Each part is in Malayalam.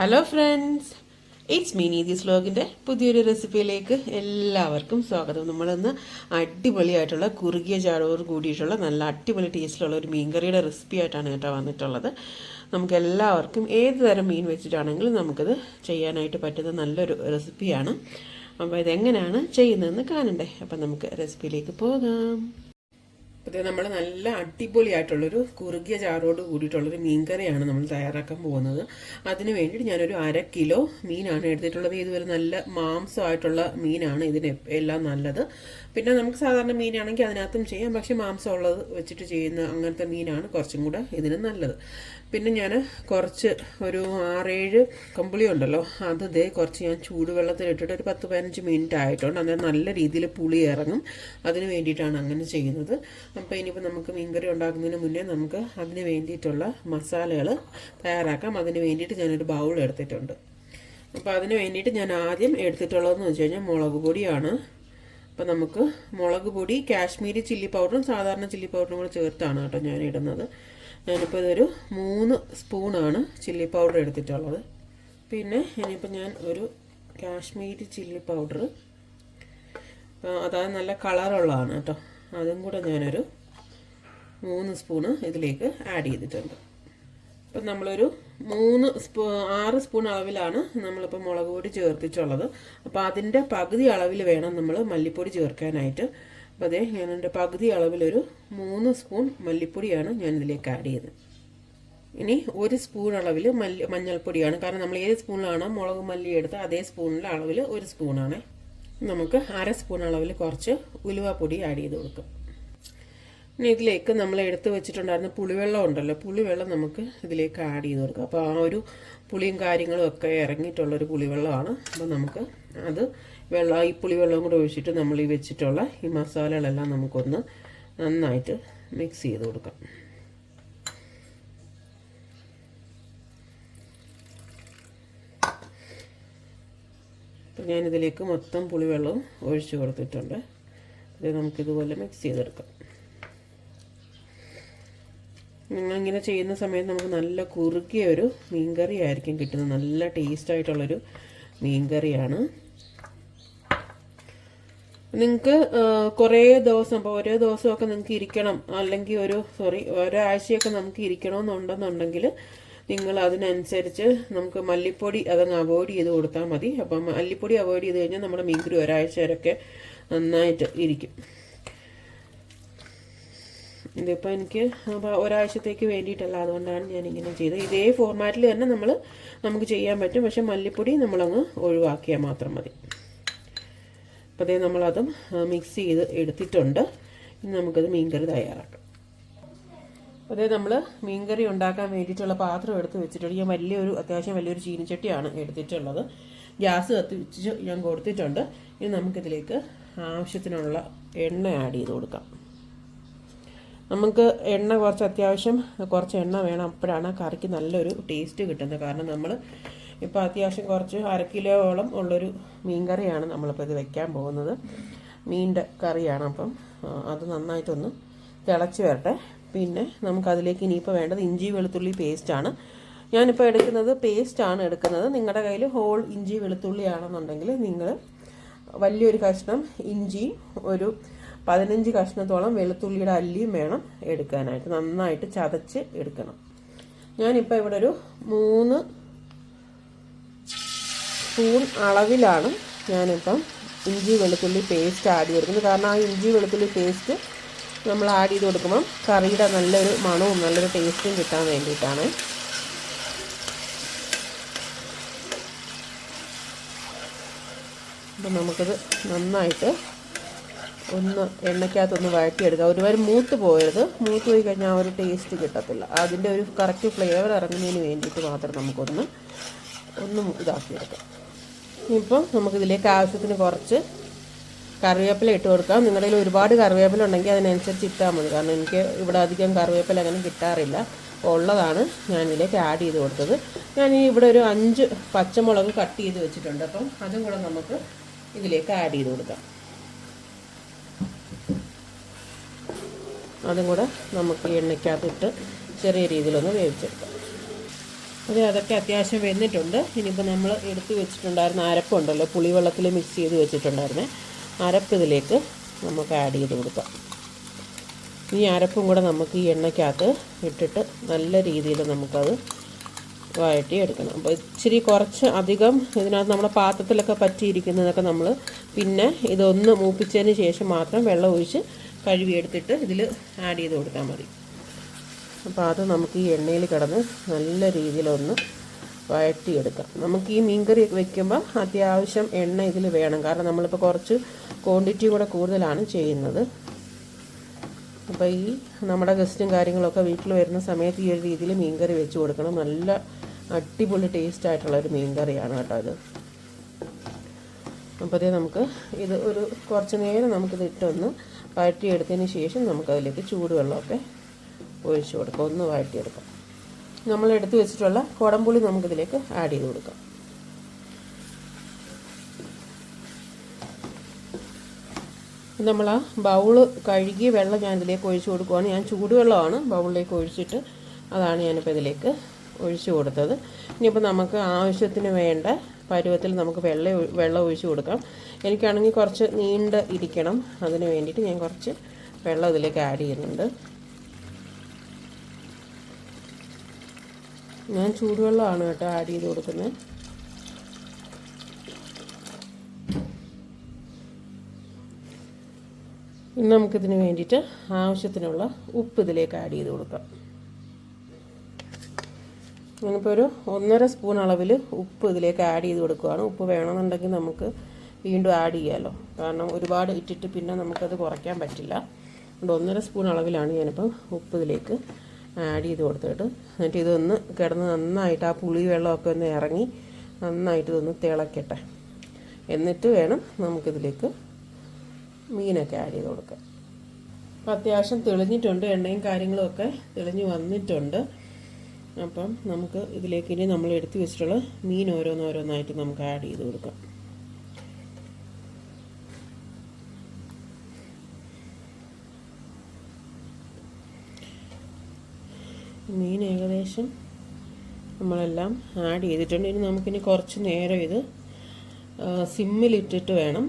Hello friends it's me Neethi's വ്ലോഗിന്റെ പുതിയൊരു റെസിപ്പിയിലേക്ക് എല്ലാവർക്കും സ്വാഗതം. നമ്മളിന്ന് അടിപൊളിയായിട്ടുള്ള കുറുകിയ ചാടോട് കൂടിയിട്ടുള്ള നല്ല അടിപൊളി ടേസ്റ്റിലുള്ള ഒരു മീൻകറിയുടെ റെസിപ്പി ആയിട്ടാണ് കേട്ടോ വന്നിട്ടുള്ളത്. നമുക്ക് എല്ലാവർക്കും ഏത് തരം മീൻ വെച്ചിട്ടാണെങ്കിലും നമുക്കത് ചെയ്യാനായിട്ട് പറ്റുന്ന നല്ലൊരു റെസിപ്പിയാണ് അപ്പോൾ ഇതെങ്ങനെയാണ് ചെയ്യുന്നതെന്ന് കാണണ്ടേ? അപ്പം നമുക്ക് റെസിപ്പിയിലേക്ക് പോകാം. അപ്പോൾ നമ്മൾ നല്ല അടിപൊളിയായിട്ടുള്ളൊരു കുറുകിയ ചാറോട് കൂടിയിട്ടുള്ളൊരു മീൻകറിയാണ് നമ്മൾ തയ്യാറാക്കാൻ പോകുന്നത്. അതിന് വേണ്ടിയിട്ട് ഞാനൊരു അര കിലോ മീനാണ് എടുത്തിട്ടുള്ളത്. ഇതുവരെ നല്ല മാംസമായിട്ടുള്ള മീനാണ് ഇതിന് എല്ലാം നല്ലത്. പിന്നെ നമുക്ക് സാധാരണ മീനാണെങ്കിൽ അതിനകത്തും ചെയ്യാം. പക്ഷേ മാംസമുള്ളത് വെച്ചിട്ട് ചെയ്യുന്ന അങ്ങനത്തെ മീനാണ് കുറച്ചും കൂടെ ഇതിന് നല്ലത്. പിന്നെ ഞാൻ കുറച്ച് ഒരു ആറേഴ് കമ്പിളി ഉണ്ടല്ലോ അത് ദേ കുറച്ച് ഞാൻ ചൂടുവെള്ളത്തിൽ ഇട്ടിട്ട് ഒരു പത്ത് പതിനഞ്ച് മിനിറ്റ് ആയിട്ടുണ്ട് അന്നേരം നല്ല രീതിയിൽ പുളി ഇറങ്ങും. അതിന് വേണ്ടിയിട്ടാണ് അങ്ങനെ ചെയ്യുന്നത്. അപ്പോൾ ഇനിയിപ്പോൾ നമുക്ക് മീൻകറി ഉണ്ടാക്കുന്നതിന് മുന്നേ നമുക്ക് അതിന് വേണ്ടിയിട്ടുള്ള മസാലകൾ തയ്യാറാക്കാം. അതിന് വേണ്ടിയിട്ട് ഞാനൊരു ബൗൾ എടുത്തിട്ടുണ്ട്. അപ്പോൾ അതിന് വേണ്ടിയിട്ട് ഞാൻ ആദ്യം എടുത്തിട്ടുള്ളതെന്ന് വെച്ച് കഴിഞ്ഞാൽ മുളക് പൊടിയാണ്. അപ്പോൾ നമുക്ക് മുളക് പൊടി കാശ്മീരി ചില്ലി പൗഡറും സാധാരണ ചില്ലി പൗഡറും കൂടെ ചേർത്താണ് കേട്ടോ ഞാൻ ഇടുന്നത് ഞാനിപ്പോൾ ഇതൊരു മൂന്ന് സ്പൂണാണ് ചില്ലി പൗഡർ എടുത്തിട്ടുള്ളത്. പിന്നെ ഇനിയിപ്പോൾ ഞാൻ ഒരു കാശ്മീരി ചില്ലി പൗഡർ. അതായത് നല്ല കളറുള്ളതാണ് കേട്ടോ. അതും കൂടെ ഞാനൊരു മൂന്ന് സ്പൂണ് ഇതിലേക്ക് ആഡ് ചെയ്തിട്ടുണ്ട്. ഇപ്പം നമ്മളൊരു മൂന്ന് സ്പൂ ആറ് സ്പൂൺ അളവിലാണ് നമ്മളിപ്പോൾ മുളക് പൊടി ചേർത്തിട്ടുള്ളത്. അപ്പോൾ അതിന്റെ പകുതി അളവിൽ വേണം നമ്മൾ മല്ലിപ്പൊടി ചേർക്കാനായിട്ട്. അപ്പോൾ അതേ ഞാൻ എന്റെ പകുതി അളവിലൊരു മൂന്ന് സ്പൂൺ മല്ലിപ്പൊടിയാണ് ഞാൻ ഇതിലേക്ക് ആഡ് ചെയ്തത്. ഇനി ഒരു സ്പൂൺ അളവിൽ മല്ലി മഞ്ഞൾപ്പൊടിയാണ്. കാരണം നമ്മൾ ഏത് സ്പൂണിലാണോ മുളക് മല്ലി എടുത്ത് അതേ സ്പൂണിലെ അളവിൽ ഒരു സ്പൂണാണ്. നമുക്ക് അര സ്പൂൺ അളവിൽ കുറച്ച് ഉലുവപ്പൊടി ആഡ് ചെയ്ത് കൊടുക്കും. ഇനി ഇതിലേക്ക് നമ്മൾ എടുത്ത് വെച്ചിട്ടുണ്ടായിരുന്ന പുളിവെള്ളം ഉണ്ടല്ലോ പുളിവെള്ളം നമുക്ക് ഇതിലേക്ക് ആഡ് ചെയ്ത് കൊടുക്കാം. അപ്പോൾ ആ ഒരു പുളിയും കാര്യങ്ങളും ഒക്കെ ഇറങ്ങിയിട്ടുള്ളൊരു പുളിവെള്ളമാണ്. അപ്പോൾ നമുക്ക് അത് വെള്ളം ഈ പുളിവെള്ളം കൂടെ ഒഴിച്ചിട്ട് നമ്മൾ ഈ വെച്ചിട്ടുള്ള ഈ മസാലകളെല്ലാം നമുക്കൊന്ന് നന്നായിട്ട് മിക്സ് ചെയ്ത് കൊടുക്കാം. അപ്പം ഞാനിതിലേക്ക് മൊത്തം പുളിവെള്ളവും ഒഴിച്ചു കൊടുത്തിട്ടുണ്ട്. ഇത് നമുക്കിതുപോലെ മിക്സ് ചെയ്തെടുക്കാം. നിങ്ങളിങ്ങനെ ചെയ്യുന്ന സമയത്ത് നമുക്ക് നല്ല കുറുകിയ ഒരു മീൻകറി ആയിരിക്കും കിട്ടുന്നത്. നല്ല ടേസ്റ്റ് ആയിട്ടുള്ളൊരു മീൻകറിയാണ്. നിങ്ങൾക്ക് കുറേ ദിവസം ഇപ്പോൾ ഓരോ ദിവസമൊക്കെ നിങ്ങൾക്ക് ഇരിക്കണം. അല്ലെങ്കിൽ ഒരു സോറി ഒരാഴ്ചയൊക്കെ നമുക്ക് ഇരിക്കണമെന്നുണ്ടെന്നുണ്ടെങ്കിൽ നിങ്ങൾ അതിനനുസരിച്ച് നമുക്ക് മല്ലിപ്പൊടി അതങ്ങ് അവോയ്ഡ് ചെയ്ത് കൊടുത്താൽ മതി. അപ്പം മല്ലിപ്പൊടി അവോയ്ഡ് ചെയ്ത് കഴിഞ്ഞാൽ നമ്മുടെ മീൻകറി ഒരാഴ്ച വരെയൊക്കെ നന്നായിട്ട് ഇരിക്കും. ഇതിപ്പോൾ എനിക്ക് ഒരാഴ്ചത്തേക്ക് വേണ്ടിയിട്ടല്ല. അതുകൊണ്ടാണ് ഞാൻ ഇങ്ങനെ ചെയ്തത്. ഇതേ ഫോർമാറ്റിൽ തന്നെ നമ്മൾ നമുക്ക് ചെയ്യാൻ പറ്റും. പക്ഷെ മല്ലിപ്പൊടി നമ്മളങ്ങ് ഒഴിവാക്കിയാൽ മാത്രം മതി. നമ്മൾ നമ്മളതും മിക്സ് ചെയ്ത് എടുത്തിട്ടുണ്ട്. ഇനി നമുക്കത് മീൻകറി തയ്യാറാക്കാം. അതേ നമ്മൾ മീൻകറി ഉണ്ടാക്കാൻ വേണ്ടിയിട്ടുള്ള പാത്രം എടുത്ത് വെച്ചിട്ടുണ്ട്. ഞാൻ വലിയൊരു അത്യാവശ്യം വലിയൊരു ചീനിച്ചട്ടിയാണ് എടുത്തിട്ടുള്ളത്. ഗ്യാസ് കത്തിച്ച് ഞാൻ കൊടുത്തിട്ടുണ്ട്. ഇനി നമുക്കിതിലേക്ക് ആവശ്യത്തിനുള്ള എണ്ണ ആഡ് ചെയ്ത് കൊടുക്കാം. നമുക്ക് എണ്ണ കുറച്ച് അത്യാവശ്യം കുറച്ച് എണ്ണ വേണം. അപ്പോഴാണ് കറിക്ക് നല്ലൊരു ടേസ്റ്റ് കിട്ടുന്നത്. കാരണം നമ്മൾ ഇപ്പോൾ അത്യാവശ്യം കുറച്ച് അര കിലോയോളം ഉള്ളൊരു മീൻ കറിയാണ് നമ്മളിപ്പോൾ ഇത് വെക്കാൻ പോകുന്നത്. മീനിന്റെ കറിയാണ് അപ്പം അത് നന്നായിട്ടൊന്ന് തിളച്ച് വരട്ടെ. പിന്നെ നമുക്കതിലേക്ക് ഇനിയിപ്പോൾ വേണ്ടത് ഇഞ്ചി വെളുത്തുള്ളി പേസ്റ്റാണ് ഞാനിപ്പോൾ എടുക്കുന്നത് പേസ്റ്റാണ് എടുക്കുന്നത്. നിങ്ങളുടെ കയ്യിൽ ഹോൾ ഇഞ്ചി വെളുത്തുള്ളി ആണെന്നുണ്ടെങ്കിൽ നിങ്ങൾ വലിയൊരു കഷ്ണം ഇഞ്ചി ഒരു പതിനഞ്ച് കഷ്ണത്തോളം വെളുത്തുള്ളിയുടെ അല്ലിയും വേണം എടുക്കാനായിട്ട്. നന്നായിട്ട് ചതച്ച് എടുക്കണം. ഞാനിപ്പോൾ ഇവിടെ ഒരു മൂന്ന് സ്പൂൺ അളവിലാണ് ഞാനിപ്പം ഇഞ്ചി വെളുത്തുള്ളി പേസ്റ്റ് ആഡ് കൊടുക്കുന്നത് കാരണം ആ ഇഞ്ചി വെളുത്തുള്ളി പേസ്റ്റ് നമ്മൾ ആഡ് ചെയ്ത് കൊടുക്കുമ്പം കറിയുടെ നല്ലൊരു മണവും നല്ലൊരു ടേസ്റ്റും കിട്ടാൻ വേണ്ടിയിട്ടാണ്. അപ്പം നമുക്കത് നന്നായിട്ട് ഒന്ന് എണ്ണയ്ക്കകത്തൊന്ന് വഴറ്റിയെടുക്കുക ഒരുപാട് മൂത്ത് പോയത് മൂത്ത് പോയി കഴിഞ്ഞാൽ ആ ഒരു ടേസ്റ്റ് കിട്ടത്തില്ല. അതിന്റെ ഒരു കറക്റ്റ് ഫ്ലേവർ ഇറങ്ങുന്നതിന് വേണ്ടിയിട്ട് മാത്രം നമുക്കൊന്ന് ഒന്ന് ഇതാക്കിയെടുക്കാം. ഇപ്പം നമുക്കിതിലേക്ക് ആവശ്യത്തിന് കുറച്ച് കറിവേപ്പില ഇട്ട് കൊടുക്കാം. നിങ്ങളുടെ കയ്യിൽ ഒരുപാട് കറിവേപ്പില ഉണ്ടെങ്കിൽ അതിനനുസരിച്ച് ഇട്ടാൽ മതി. കാരണം എനിക്ക് ഇവിടെ അധികം കറിവേപ്പില അങ്ങനെ കിട്ടാറില്ല. ഉള്ളതാണ് ഞാൻ ഇതിലേക്ക് ആഡ് ചെയ്ത് കൊടുത്തത്. ഞാൻ ഇവിടെ ഒരു അഞ്ച് പച്ചമുളക് കട്ട് ചെയ്ത് വെച്ചിട്ടുണ്ട്. അപ്പം അതും കൂടെ നമുക്ക് ഇതിലേക്ക് ആഡ് ചെയ്ത് കൊടുക്കാം. അതും കൂടെ നമുക്ക് എണ്ണയ്ക്കകത്തിട്ട് ചെറിയ രീതിയിലൊന്ന് വേവിച്ചെടുക്കാം. അത് അതൊക്കെ അത്യാവശ്യം വെന്നിട്ടുണ്ട് ഇനിയിപ്പോൾ നമ്മൾ എടുത്ത് വെച്ചിട്ടുണ്ടായിരുന്ന അരപ്പുണ്ടല്ലോ പുളിവെള്ളത്തിൽ മിക്സ് ചെയ്ത് വെച്ചിട്ടുണ്ടായിരുന്നേ അരപ്പ് ഇതിലേക്ക് നമുക്ക് ആഡ് ചെയ്ത് കൊടുക്കാം. ഈ അരപ്പും കൂടെ നമുക്ക് ഈ എണ്ണയ്ക്കകത്ത് ഇട്ടിട്ട് നല്ല രീതിയിൽ നമുക്കത് വഴറ്റി എടുക്കണം അപ്പോൾ ഇച്ചിരി കുറച്ച് അധികം ഇതിനകത്ത് നമ്മുടെ പാത്രത്തിലൊക്കെ പറ്റിയിരിക്കുന്നതൊക്കെ നമ്മൾ പിന്നെ ഇതൊന്ന് മൂപ്പിച്ചതിന് ശേഷം മാത്രം വെള്ളം ഒഴിച്ച് കഴുകിയെടുത്തിട്ട് ഇതിൽ ആഡ് ചെയ്ത് കൊടുത്താൽ മതി. അപ്പോൾ അത് നമുക്ക് ഈ എണ്ണയിൽ കിടന്ന് നല്ല രീതിയിലൊന്ന് വഴറ്റിയെടുക്കാം. നമുക്ക് ഈ മീൻകറി വെക്കുമ്പോൾ അത്യാവശ്യം എണ്ണ ഇതിൽ വേണം. കാരണം നമ്മളിപ്പോൾ കുറച്ച് ക്വാണ്ടിറ്റി കൂടെ കൂടുതലാണ് ചെയ്യുന്നത്. അപ്പോൾ ഈ നമ്മുടെ ഗസ്റ്റും കാര്യങ്ങളൊക്കെ വീട്ടിൽ വരുന്ന സമയത്ത് ഈ ഒരു രീതിയിൽ മീൻകറി വെച്ച് കൊടുക്കണം. നല്ല അടിപൊളി ടേസ്റ്റ് ആയിട്ടുള്ള ഒരു മീൻകറിയാണ് കേട്ടോ ഇത്. അപ്പോൾ അതേ നമുക്ക് ഇത് ഒരു കുറച്ച് നേരം നമുക്കിത് ഇട്ടൊന്ന് വഴറ്റിയെടുത്തതിന് ശേഷം നമുക്കതിലേക്ക് ചൂടുവെള്ളമൊക്കെ ഒഴിച്ചു കൊടുക്കാം ഒന്ന് വഴറ്റിയെടുക്കാം. നമ്മൾ എടുത്തു വെച്ചിട്ടുള്ള കുടംപുളി നമുക്കിതിലേക്ക് ആഡ് ചെയ്ത് കൊടുക്കാം. നമ്മൾ ആ ബൗൾ കഴുകിയ വെള്ളം ഞാൻ ഇതിലേക്ക് ഒഴിച്ചു കൊടുക്കുവാണ്. ഞാൻ ചൂടുവെള്ളമാണ് ബൗളിലേക്ക് ഒഴിച്ചിട്ട് അതാണ് ഞാനിപ്പോൾ ഇതിലേക്ക് ഒഴിച്ചു കൊടുത്തത്. ഇനിയിപ്പോൾ നമുക്ക് ആവശ്യത്തിന് വേണ്ട പരുവത്തിൽ നമുക്ക് വെള്ളം വെള്ളം ഒഴിച്ചു കൊടുക്കാം. എനിക്കാണെങ്കിൽ കുറച്ച് നീണ്ട് ഇരിക്കണം. അതിന് വേണ്ടിയിട്ട് ഞാൻ കുറച്ച് വെള്ളം ഇതിലേക്ക് ആഡ് ചെയ്യുന്നുണ്ട്. ഞാൻ ചൂടുവെള്ളമാണ് കേട്ടോ ആഡ് ചെയ്ത് കൊടുക്കുന്നത്. ഇനി നമുക്കിതിന് വേണ്ടിയിട്ട് ആവശ്യത്തിനുള്ള ഉപ്പ് ഇതിലേക്ക് ആഡ് ചെയ്ത് കൊടുക്കാം. ഞാനിപ്പോൾ ഒരു ഒന്നര സ്പൂൺ അളവിൽ ഉപ്പ് ഇതിലേക്ക് ആഡ് ചെയ്ത് കൊടുക്കുകയാണ് ഉപ്പ് വേണമെന്നുണ്ടെങ്കിൽ നമുക്ക് വീണ്ടും ആഡ് ചെയ്യാമല്ലോ കാരണം ഒരുപാട് ഇട്ടിട്ട് പിന്നെ നമുക്കത് കുറയ്ക്കാൻ പറ്റില്ല. അതുകൊണ്ട് ഒന്നര സ്പൂൺ അളവിലാണ് ഞാനിപ്പോൾ ഉപ്പ് ഇതിലേക്ക് ആഡ് ചെയ്ത് കൊടുത്തിട്ട്. എന്നിട്ട് ഇതൊന്ന് കിടന്ന് നന്നായിട്ട് ആ പുളി വെള്ളമൊക്കെ ഒന്ന് ഇറങ്ങി നന്നായിട്ട് ഇതൊന്ന് തിളക്കട്ടെ. എന്നിട്ട് വേണം നമുക്കിതിലേക്ക് മീനൊക്കെ ആഡ് ചെയ്ത് കൊടുക്കാം അപ്പം അത്യാവശ്യം തെളിഞ്ഞിട്ടുണ്ട് എണ്ണയും കാര്യങ്ങളും ഒക്കെ തെളിഞ്ഞ് വന്നിട്ടുണ്ട്. അപ്പം നമുക്ക് ഇതിലേക്ക് ഇനി നമ്മൾ എടുത്തു വെച്ചിട്ടുള്ള മീൻ ഓരോന്നോരോന്നായിട്ട് നമുക്ക് ആഡ് ചെയ്ത് കൊടുക്കാം മീൻ ഏകദേശം നമ്മളെല്ലാം ആഡ് ചെയ്തിട്ടുണ്ട്. ഇനി നമുക്കിനി കുറച്ച് നേരം ഇത് സിമ്മിലിട്ടിട്ട് വേണം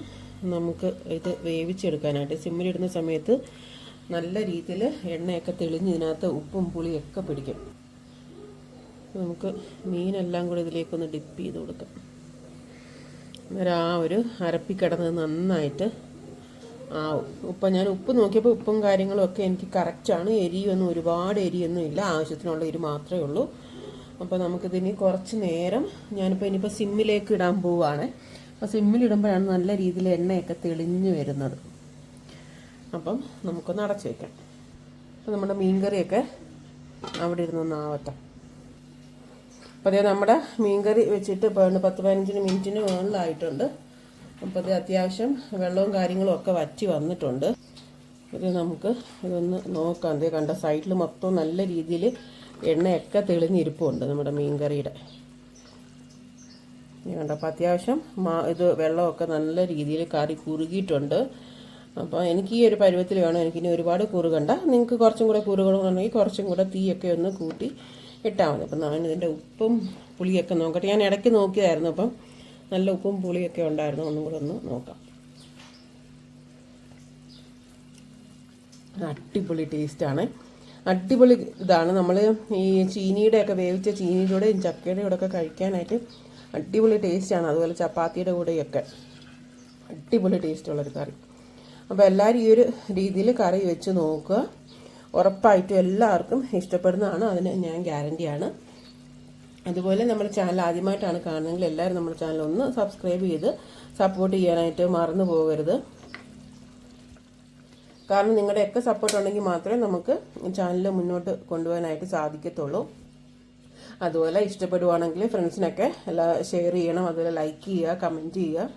നമുക്ക് ഇത് വേവിച്ചെടുക്കാനായിട്ട്. സിമ്മിലിടുന്ന സമയത്ത് നല്ല രീതിയിൽ എണ്ണയൊക്കെ തെളിഞ്ഞ് ഇതിനകത്ത് ഉപ്പും പുളിയൊക്കെ പിടിക്കും. നമുക്ക് മീനെല്ലാം കൂടി ഇതിലേക്കൊന്ന് ഡിപ്പ് ചെയ്ത് കൊടുക്കാം. അന്നേരം ആ ഒരു അരപ്പിക്കിടന്നത് നന്നായിട്ട് ഉപ്പം ഞാൻ ഉപ്പ് നോക്കിയപ്പോൾ ഉപ്പും കാര്യങ്ങളും ഒക്കെ എനിക്ക് കറക്റ്റാണ് എരിയൊന്നും ഒരുപാട് എരിയൊന്നും ഇല്ല. ആവശ്യത്തിനുള്ള എരി മാത്രമേ ഉള്ളൂ. അപ്പോൾ നമുക്കിതിന് കുറച്ച് നേരം ഞാനിപ്പോൾ ഇനിയിപ്പോൾ സിമ്മിലേക്ക് ഇടാൻ പോവുകയാണ് അപ്പോൾ സിമ്മിലിടുമ്പോഴാണ് നല്ല രീതിയിൽ എണ്ണയൊക്കെ തെളിഞ്ഞു വരുന്നത്. അപ്പം നമുക്കൊന്ന് അടച്ചു വയ്ക്കാം അപ്പോൾ നമ്മുടെ മീൻകറിയൊക്കെ അവിടെ ഇരുന്നൊന്ന് ആവട്ടെ അപ്പോൾ അതേ നമ്മുടെ മീൻകറി വെച്ചിട്ട് പത്ത് പതിനഞ്ചിന് മിനിറ്റിന് മുകളിലായിട്ടുണ്ട്. അപ്പോൾ അത് അത്യാവശ്യം വെള്ളവും കാര്യങ്ങളും ഒക്കെ വറ്റി വന്നിട്ടുണ്ട്. ഇത് നമുക്ക് ഇതൊന്ന് നോക്കാം. അതേ കണ്ട സൈഡിൽ മൊത്തം നല്ല രീതിയിൽ എണ്ണയൊക്കെ തെളിഞ്ഞിരിപ്പുണ്ട് നമ്മുടെ മീൻകറിയുടെ. കണ്ട അപ്പോൾ അത്യാവശ്യം മാ ഇത് വെള്ളമൊക്കെ നല്ല രീതിയിൽ കറി കുറുകിയിട്ടുണ്ട്. അപ്പോൾ എനിക്ക് ഈ ഒരു പരുവത്തിൽ വേണം. എനിക്കിനി ഒരുപാട് കുറുകണ്ട. നിങ്ങൾക്ക് കുറച്ചും കൂടെ കുറുകണമെന്നുണ്ടെങ്കിൽ കുറച്ചും കൂടെ തീയൊക്കെ ഒന്ന് കൂട്ടി ഇട്ടാൽ മതി. അപ്പം ഞാൻ ഇതിന്റെ ഉപ്പും പുളിയൊക്കെ നോക്കട്ടെ. ഞാൻ ഇടയ്ക്ക് നോക്കിയതായിരുന്നു അപ്പം. നല്ല ഉപ്പും പുളിയൊക്കെ ഉണ്ടായിരുന്നു. ഒന്നും കൂടെ ഒന്ന് നോക്കാം. അടിപൊളി ടേസ്റ്റാണ്. അടിപൊളി ഇതാണ്. നമ്മൾ ഈ ചീനിയുടെ ഒക്കെ വേവിച്ച ചീനിയുടെയും ചക്കയുടെ കൂടെ ഒക്കെ കഴിക്കാനായിട്ട് അടിപൊളി ടേസ്റ്റാണ്. അതുപോലെ ചപ്പാത്തിയുടെ കൂടെയൊക്കെ അടിപൊളി ടേസ്റ്റുള്ളൊരു കറി. അപ്പോൾ എല്ലാവരും ഈ ഒരു രീതിയിൽ കറി വെച്ച് നോക്കുക. ഉറപ്പായിട്ടും എല്ലാവർക്കും ഇഷ്ടപ്പെടുന്നതാണ്. അതിന് ഞാൻ ഗ്യാരണ്ടിയാണ്. അതുപോലെ നമ്മുടെ ചാനൽ ആദ്യമായിട്ടാണ് കാണുന്നതെങ്കിൽ എല്ലാവരും നമ്മുടെ ചാനൽ ഒന്ന് സബ്സ്ക്രൈബ് ചെയ്ത് സപ്പോർട്ട് ചെയ്യാനായിട്ട് മറന്നു പോകരുത്. കാരണം നിങ്ങളുടെയൊക്കെ സപ്പോർട്ട് ഉണ്ടെങ്കിൽ മാത്രമേ നമുക്ക് ചാനൽ മുന്നോട്ട് കൊണ്ടുപോകാനായിട്ട് സാധിക്കത്തുള്ളൂ. അതുപോലെ ഇഷ്ടപ്പെടുവാണെങ്കിൽ ഫ്രണ്ട്സിനൊക്കെ എല്ലാം ഷെയർ ചെയ്യണം അതുപോലെ ലൈക്ക് ചെയ്യുക കമന്റ് ചെയ്യുക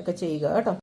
ഒക്കെ ചെയ്യുക കേട്ടോ.